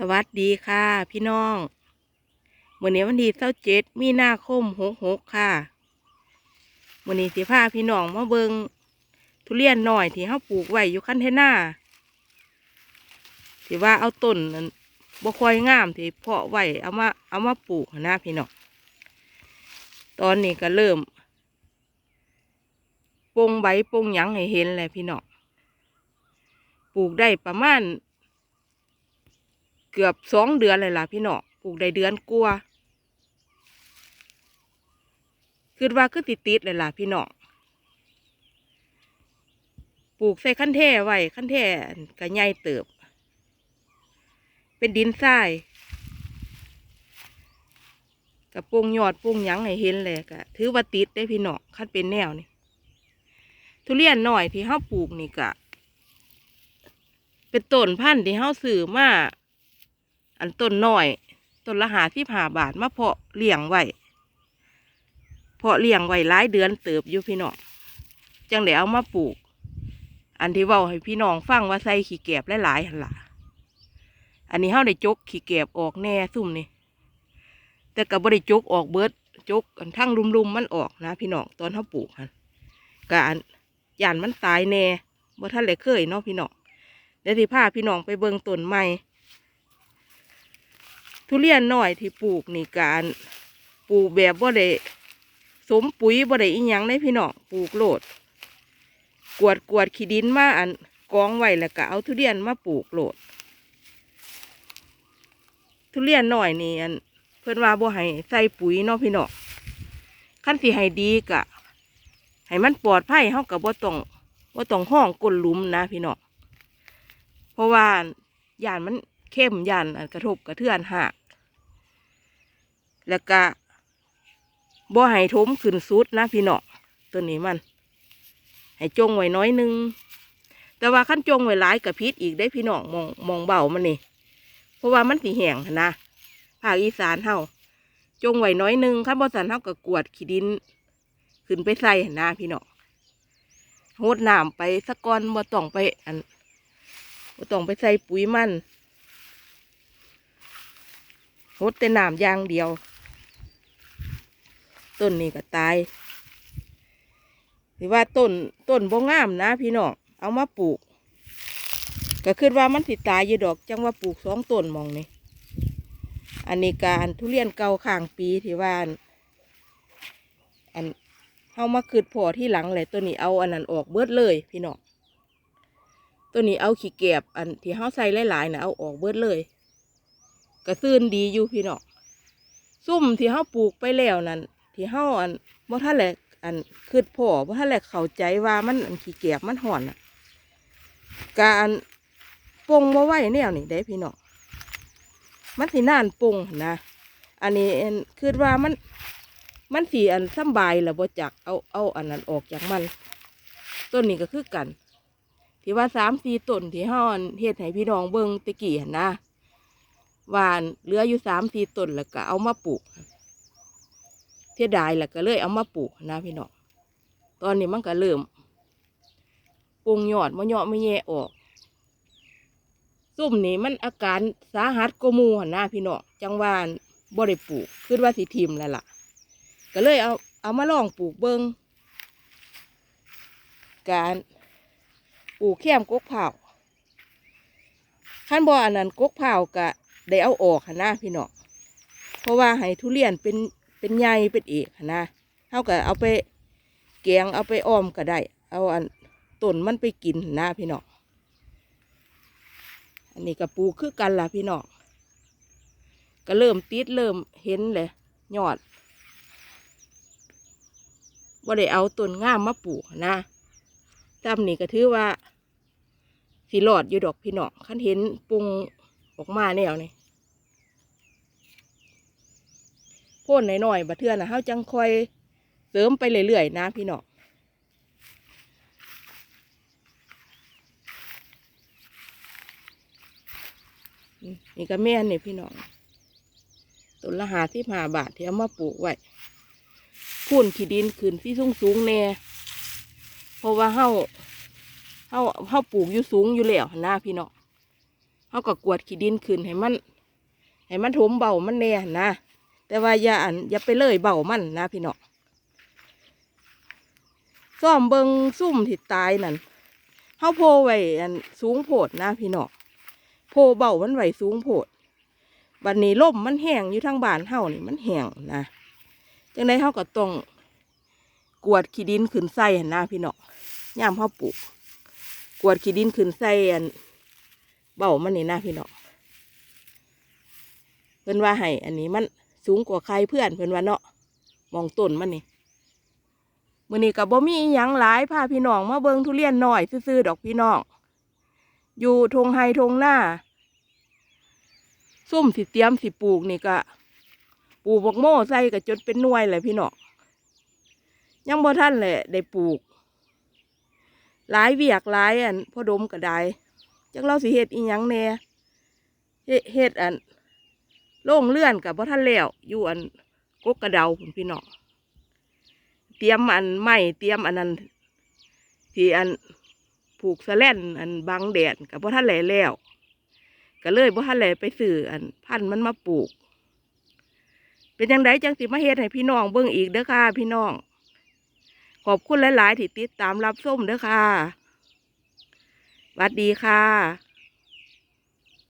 สวัสดีค่ะ พี่น้องวันนี้วันที่เสาเจ็ดมีนาคมหกหกค่ะวันนี้สิพาพี่น้องมาเบิงทุเรียนหน่อยที่เขาปลูกไว้อยู่คันเทน่าที่ว่าเอาต้นนั้นบ่ค่อยงามที่เพาะไว้เอามาเอามาปลูกนะพี่น้องตอนนี้ก็เริ่มปงใบปงหยังให้เห็นเลยพี่น้องปลูกได้ประมาณ เกือบสองเดือนเลยล่ะพี่น้องปลูกได้เดือนกลัวาคิดว่าคือติดติดๆเลยล่ะพี่น้องปลูกใส่ขั้นแท่ไว้ขั้นแท่ก็ใหญ่เติบ เป็นดินทรายกับปงยอดปงยังให้เห็นเลยก็ถือว่าติดได้พี่น้องคันเป็นแนวนี่ทุเรียนหน่อยที่เฮาปลูกนี่ก็เป็นต้นพันธุ์ที่เฮาซื้อมา อันต้นน้อยต้นละหาที่ผ่าบาทมาเพาะเลี้ยงไว้เพาะเลี้ยงไว้หลายเดือนเติบอยู่พี่น้องจังได้เอามาปลูก อันที่ว้าให้พี่น้องฟังว่าใส่ขี้แกบหลายๆหันละอันนี้เฮาได้จกขี้แกบออกแน่ซุ่มนี่แต่ก็บ่ได้จกออกเบิดจกอันทั้งรุมๆมันออกนะ พี่น้องตอนเฮาปลูกหันกอันยานมันตายแน่บ่ทันเลยเคยเนาะพี่น้องเดี๋ยวสิพาพี่น้องไปเบิ่งต้นใหม่ ทุเรียนน้อยที่ปลูกนี่การปลูกแบบบ่ได้สมปุ๋ยบ่ได้อีหยังในพี่น้องปลูกโลด กวดกวดขี้ดินมาอันกองไว้แล้วก็เอาทุเรียนมาปลูกโลด ทุเรียนหน้อยนี่อันเพิ่นว่าบ่ให้ใส่ปุ๋ยเนาะพี่น้องขั้นสิให้ดีกะให้มันปลอดภัยเฮากับบ่ต้องบ่ต้องห้องก้นหลุมนะพี่น้องเพราะว่าย่านมัน เข้มยันกระทบกระเทือนหักแล้วก็บ่ให้ทมขึ้นสุดนะพี่น้องตัวนี้มัน ให้จงไว้น้อยหนึง แต่ว่าขั้นจงไว้หลายกับพิษอีกได้พี่น้องมองมองเบามันนี่เพราะว่ามันสีแห้งนะภาคอีสานเฮาจงไว้น้อยหนึงขั้นบ่สันเฮาก็กวดขี้ดิน ขึ้นไปใส่หั้นะพี่น้องโหดน้ำไปสักก้อนบ่ต้องไปอันบ่ต้องไปใส่ปุ๋ยมัน หดแต่น้ำอย่างเดียว ต้นนี้ก็ตายหรือว่าต้นต้นบ่งามนะพี่น้องเอามาปลูก ก็คิดว่ามันสิตายอยู่ดอกจังว่าปลูกสองต้นมองนี่อันนี้การทุเรียนเก่าข้างปีที่ว่าอันอันเฮามาคืดพอที่หลังเลยตัวนี้เอาอันนั้นออกเบิดเลย พี่น้องตัวนี้เอาขี้แกบอันที่เฮาใส่หลายๆนะเอาออกเบิดเลย กระซื่นดีอยู่พี่น้องซุ่มที่เฮาปลูกไปแล้วนั่นที่เฮาอันบ่ทันแหละอันคืดพ่อบ่ทันแหละเข้าใจว่ามันอันขี้แกบมันห่อนอะการปงบ่ไหวแนวนี่ได้พี่น้องมันสินานปงนะ อันนี้คือว่ามัน มันสีอันสบายแล้วบ่จักเอาเอาอันนั้นออกจากมัน ต้นนี้ก็คือกัน ที่ว่าสามสี่ต้นที่เฮาอันเฮ็ดให้พี่น้องเบิ่งตะกี้นะ หวานเหลืออยู่สามสี่ต้นแล้วก็เอามาปลูกเสียดายแล้วก็เลยเอามาปลูกนะพี่น้องตอนนี้มันก็เริ่มปรุงยอดมะยอดไม่แย่ออกซุ่มนี่มันอาการสาหัสกว่าหมูหันนะพี่น้องจังหวานบ่ได้ปลูกคิดว่าสิทิมแล้วล่ะ ก็เลยเอาเอามาลองปลูกเบิงการปลูกแคมกกเผาขั้นบ่ออันนั้นกกเผากะ ได้เอาออกหนะพี่น้องเพราะว่าให้ทุเรียนเป็นเป็นใยเป็นเอกนะเท่ากับเอาไปแกงเอาไปอ้อมก็ได้ เอาอันต้นมันไปกินนะพี่น้องอันนี้กับปูคือกันล่ะพี่น้องก็เริ่มติดเริ่มเห็นเลยยอดว่าได้เอาต้นง่ามมาปลูกนะตามนี่ก็ถือว่าสีหลอดอยู่ดอกพี่น้องคันเห็นปรุงออกมาแนวนี่ พ่นหน่อยๆบัดเทือนะเฮาจังคอยเสริมไปเรื่อยๆนะพี่น้องอืมนี่ก็แม่นนี่พี่น้องต้นละหาที่หาบาทที่เอามาปลูกไว้พุ่นขี้ดินขึ้นที่สูงสูงแน่เพราะว่าเฮาเฮาเฮาปลูกอยู่สูงอยู่แล้วนะพี่น้องเฮเขาก็กวดขี้ดินขึ้นให้มันให้มันถมเบามันแน่นะ แต่ว่าอย่าอันอย่าไปเลยเบามันนะพี่น้องซ่อมเบิงซุ่มที่ตายนั่นเฮาโพไว้อันสูงโพดนะพี่น้องโพเบามันไว้สูงโพดบัดนี้ล่มมันแห้งอยู่ทางบ้านเฮานี่มันแห้งนะจังไดเฮาก็ต้องกวดขี้ดินขึ้นใส่หนนะพี่น้องยามเฮาปลูกกวดขี้ดินขึ้นใส่อันเบามันนี่นะพี่น้องเพิ่นว่าให้อันนี้มัน สูงกว่าใครเพื่อนเพิ่อนว่าเนาะมองต้นมันนี่มือนี้ก็บ่มีอิหยังหลายพาพี่น้องมาเบิงทุเรียนหน้อยซื่อๆดอกพี่น้อง อยู่ทงไฮทงหน้าซุ่มสิเตรียมสิปลูกนี่ก็ปลูกบกโม่ใส่ก็จนเป็นน่วยเลยพี่น้องยังบ่ทันแหละได้ปลูก หลายเวียกหลายอันพ่อดมก็ได้จักเราสิเฮ็ดอีหยังแน่เฮ็ดเฮ็ดอัน โล่งเลื่อนกับพ่ท่านแล้วอยู่อันกกกระเดาพุ่นพี่น้องเตรียมอันไม้เตรียมอันนั้นที่อันผูกสแล่นอันบังแดดกับพ่ท่านแหล่แล้วก็เลยพ่ท่านแหล่ไปซื้ออันพันธุ์มันมาปลูก เป็นยังไงจังสิมาเฮ็ดให้พี่น้องเบิ่งอีกเด้อค่ะ พี่น้อง ขอบคุณหลาย ๆ ที่ติดตามรับส้มเด้อค่ะสวัสดีค่ะ